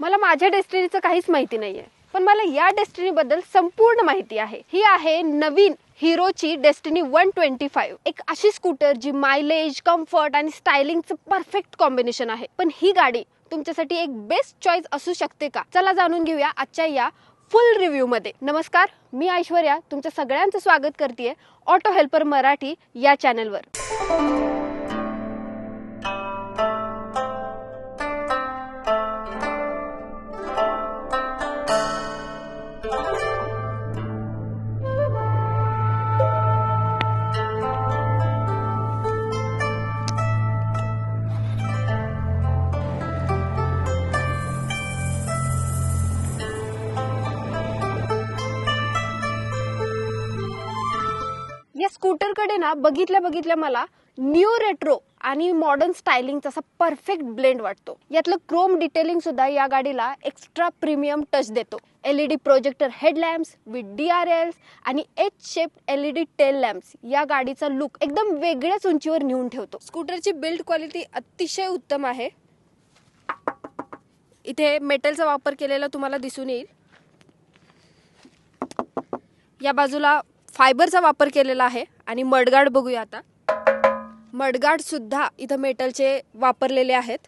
मला माझ्या डेस्टिनीचं काहीच माहिती नाहीये. पण मला या डेस्टिनी बद्दल संपूर्ण माहिती आहे. ही आहे नवीन हिरोची डेस्टिनी वन ट्वेंटी फाईव्ह. एक अशी स्कूटर जी मायलेज कम्फर्ट आणि स्टायलिंगचं परफेक्ट कॉम्बिनेशन आहे. पण ही गाडी तुमच्यासाठी एक बेस्ट चॉईस असू शकते का? चला जाणून घेऊया आजच्या या फुल रिव्ह्यू मध्ये. नमस्कार मी ऐश्वर्या. तुमच्या सगळ्यांचं स्वागत करते ऑटो हेल्पर मराठी या चॅनलवर स्कूटरकडे ना बघितल्या बघितल्या मला न्यू रेट्रो आणि मॉडर्न स्टायलिंगचा असा परफेक्ट ब्लेंड वाटतो. यातलं क्रोम डिटेलिंग सुद्धा या गाडीला एक्स्ट्रा प्रीमियम टच देतो. LED projector headlamps with D R Ls आणि H shape LED tail lamps या गाडीचा लुक एकदम वेगळ्याच उंचीवर नेऊन ठेवतो. स्कूटरची बिल्ड क्वालिटी अतिशय उत्तम आहे. इथे मेटलचा वापर केलेला तुम्हाला दिसून येईल. या बाजूला फायबरचा वापर केलेला आहे आणि मडगाड बघूया आता. मडगाडसुद्धा इथं मेटलचे वापरलेले आहेत.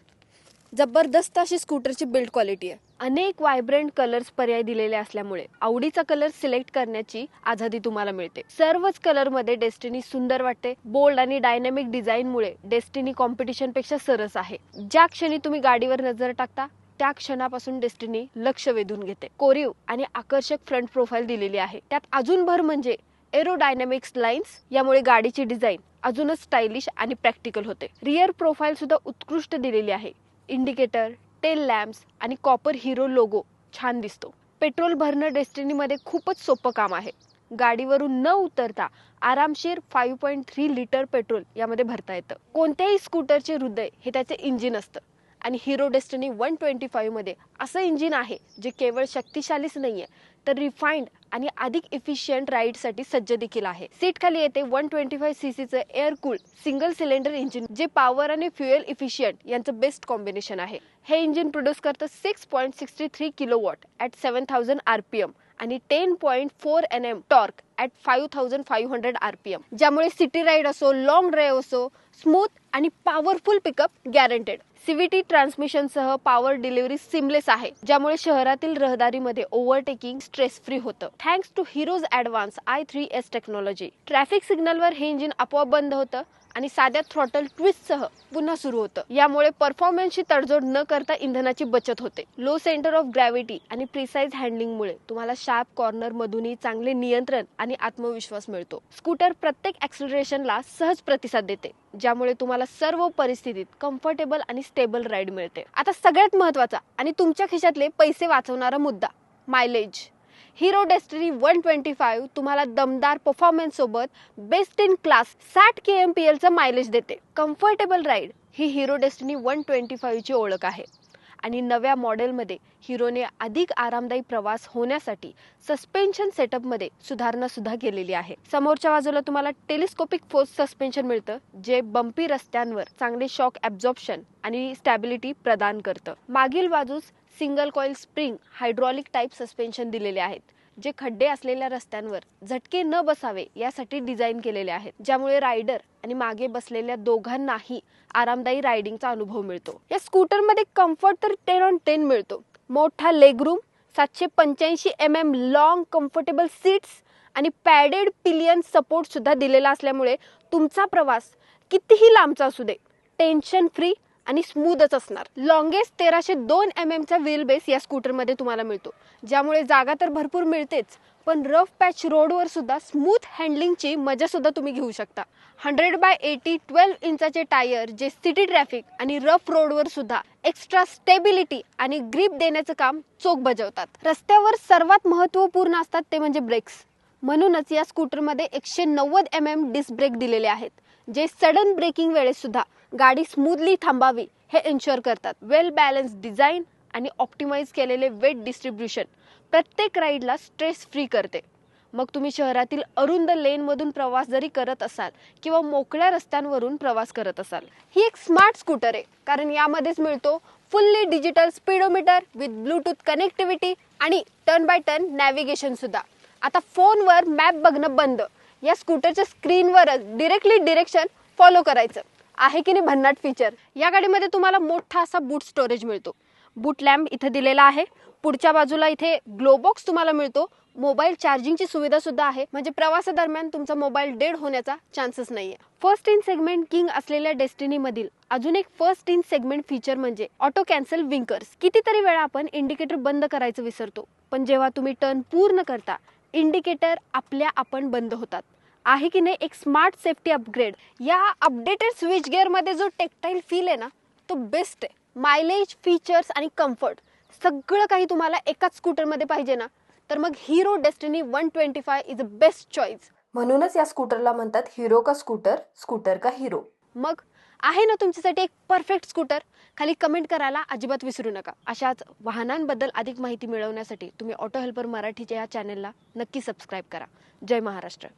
जबरदस्त अशी स्कूटरची बिल्ड क्वालिटी आहे. अनेक वायब्रंट कलर्स पर्याय दिलेले असल्यामुळे आवडीचा कलर सिलेक्ट करण्याची आझादी तुम्हाला मिळते. सर्वच कलरमध्ये डेस्टिनी सुंदर वाटते. बोल्ड आणि डायनॅमिक डिझाईन मुळे डेस्टिनी कॉम्पिटिशनपेक्षा सरस आहे. ज्या क्षणी तुम्ही गाडीवर नजर टाकता त्या क्षणापासून डेस्टिनी लक्ष वेधून घेते. कोरीव आणि आकर्षक फ्रंट प्रोफाईल दिलेली आहे. त्यात अजून भर म्हणजे एरोडायनॅमिक्स लाईन्स यामुळे गाडीची डिझाईन अजूनच स्टायलिश आणि प्रॅक्टिकल होते. रिअर प्रोफाईल सुद्धा उत्कृष्ट दिलेली आहे. इंडिकेटर टेल लॅम्प्स आणि कॉपर हिरो लोगो छान दिसतो. पेट्रोल भरणं डेस्टिनीमध्ये खूपच सोपं काम आहे. गाडीवरून न उतरता आरामशीर five point three litre petrol यामध्ये भरता येतं. कोणत्याही स्कूटरचे हृदय हे त्याचे इंजिन असतं. आणि हिरो डेस्टिनी वन ट्वेंटी फाईव्हमध्ये असं इंजिन आहे जे केवळ शक्तिशालीच नाही आहे तर रिफाईंड आणि अधिक इफिशियंट राईडसाठी सज्ज देखील आहे. सीट खाली येते वन ट्वेंटी फाईव्ह सी सीचं air cool single cylinder engine जे पॉवर आणि फ्युएल इफिशियंट यांचं बेस्ट कॉम्बिनेशन आहे. हे इंजिन प्रोड्यूस करतं six point sixty three kilowatt at seven thousand R P M आणि ten point four N M torque at five thousand five hundred R P M ज्यामुळे city ride असो long drive असो smooth आणि powerful pickup guaranteed CVT ट्रान्समिशनसह power delivery seamless आहे ज्यामुळे शहरातील रहदारीमध्ये ओव्हरटेकिंग स्ट्रेस फ्री होतं. Thanks to Hero's advance I three S technology traffic सिग्नलवर हे इंजिन आपोआप बंद होतं आणि साध्या थ्रॉटल ट्विस्टसह पुन्हा सुरू होतं. यामुळे परफॉर्मन्सची तडजोड न करता इंधनाची बचत होते. लो सेंटर ऑफ ग्रॅव्हिटी आणि प्रिसाइज हँडलिंगमुळे तुम्हाला शार्प कॉर्नर मधूनही चांगले नियंत्रण आणि आत्मविश्वास मिळतो. स्कूटर प्रत्येक ऍक्सिलरेशनला सहज प्रतिसाद देते ज्यामुळे तुम्हाला सर्व परिस्थितीत कम्फर्टेबल आणि स्टेबल राईड मिळते. आता सगळ्यात महत्त्वाचा आणि तुमच्या खिशातले पैसे वाचवणारा मुद्दा mileage Hero Destini one twenty five तुम्हाला दमदार परफॉर्मन्स सोबत बेस्ट इन क्लास साठ के एम पी एलचं मायलेज देते. कम्फर्टेबल राईड ही हिरो डेस्टिनी वन ट्वेंटी फाईव्हची ओळख आहे. आणि नव्या मॉडेलमध्ये हिरोने अधिक आरामदायी प्रवास होण्यासाठी सस्पेन्शन सेटअपमध्ये सुधारणा सुद्धा केलेली आहे. समोरच्या बाजूला तुम्हाला टेलिस्कोपिक फोर्स सस्पेन्शन मिळतं जे बंपी रस्त्यांवर चांगले शॉक ॲब्झॉर्प्शन आणि स्टॅबिलिटी प्रदान करतं. मागील बाजूस single coil spring hydraulic type suspension दिलेले आहेत. जे खड्डे असलेल्या रस्त्यांवर झटके न बसावे यासाठी डिझाईन केलेले आहेत. ज्यामुळे रायडर आणि मागे बसलेल्या दोघांनाही आरामदायी रायडिंगचा अनुभव मिळतो. या स्कूटरमध्ये कम्फर्ट तर टेन ऑन टेन मिळतो. मोठा लेगरूम सातशे पंच्याऐंशी M M long comfortable seats आणि पॅडेड पिलियन सपोर्ट सुद्धा दिलेला असल्यामुळे तुमचा प्रवास कितीही लांबचा असू दे टेन्शन फ्री आणि स्मूथच असणार. लॉंगेस्ट तेराशे दोन एम एमचा व्हील बेस या स्कूटरमध्ये तुम्हाला मिळतो. ज्यामुळे जागा तर भरपूर मिळतेच पण रफ पॅच रोडवर सुद्धा स्मूथ हँडलिंगची मजा सुद्धा तुम्ही घेऊ शकता. हंड्रेड बाय एटी ट्वेल्व इंचाचे टायर जे सिटी ट्रॅफिक आणि रफ रोडवर सुद्धा एक्स्ट्रा स्टेबिलिटी आणि ग्रीप देण्याचं काम चोख बजावतात. रस्त्यावर सर्वात महत्त्वपूर्ण असतात ते म्हणजे ब्रेक्स म्हणूनच या स्कूटरमध्ये एकशे नव्वद एम एम डिस्क ब्रेक दिलेले आहेत जे सडन ब्रेकिंग वेळेस सुद्धा गाडी स्मूथली थांबावी हे इन्शुअर करतात. वेल बॅलन्स डिझाईन आणि ऑप्टिमाइज केलेले वेट डिस्ट्रीब्युशन प्रत्येक राईडला स्ट्रेस फ्री करते. मग तुम्ही शहरातील अरुंद लेनमधून प्रवास जरी करत असाल किंवा मोकळ्या रस्त्यांवरून प्रवास करत असाल ही एक स्मार्ट स्कूटर आहे. कारण यामध्येच मिळतो fully digital speedometer with bluetooth connectivity आणि टर्न बाय टर्न नॅव्हिगेशन सुद्धा. आता फोनवर मॅप बघणं बंद. या स्कूटरच्या स्क्रीनवरच डिरेक्टली डिरेक्शन फॉलो करायचं. आहे की नाही भन्नाट फीचर या गाडीमध्ये तुम्हाला मोठा असा बूट स्टोरेज मिळतो. बूट लॅम्प इथे दिलेला आहे. पुढच्या बाजूला इथे ग्लोबॉक्स तुम्हाला मिळतो. मोबाईल चार्जिंगची सुविधा सुद्धा आहे. म्हणजे प्रवासादरम्यान तुमचा मोबाईल डेड होण्याचा चान्सेस नाहीये. फर्स्ट इन सेगमेंट किंग असलेल्या डेस्टिनी मधील अजून एक फर्स्ट इन सेगमेंट फीचर म्हणजे ऑटो कॅन्सल विंकर्स कितीतरी वेळा आपण इंडिकेटर बंद करायचं विसरतो. पण जेव्हा तुम्ही टर्न पूर्ण करता इंडिकेटर आपल्या आपण बंद होतात. आहे की नाही एक स्मार्ट सेफ्टी अपग्रेड या अपडेटेड स्विच गिअरमध्ये जो टेक्टाईल फील आहे ना तो बेस्ट आहे. मायलेज फीचर्स आणि कम्फर्ट सगळं काही तुम्हाला एकाच स्कूटरमध्ये पाहिजे ना तर मग Hero Destiny one twenty five is a best choice म्हणूनच या स्कूटरला म्हणतात हिरो का स्कूटर स्कूटर का हिरो मग आहे ना तुमच्यासाठी एक परफेक्ट स्कूटर खाली कमेंट करायला अजिबात विसरू नका. अशाच वाहनांबद्दल अधिक माहिती मिळवण्यासाठी तुम्ही ऑटो हेल्पर मराठीच्या या चॅनेलला नक्की सबस्क्राईब करा. जय महाराष्ट्र.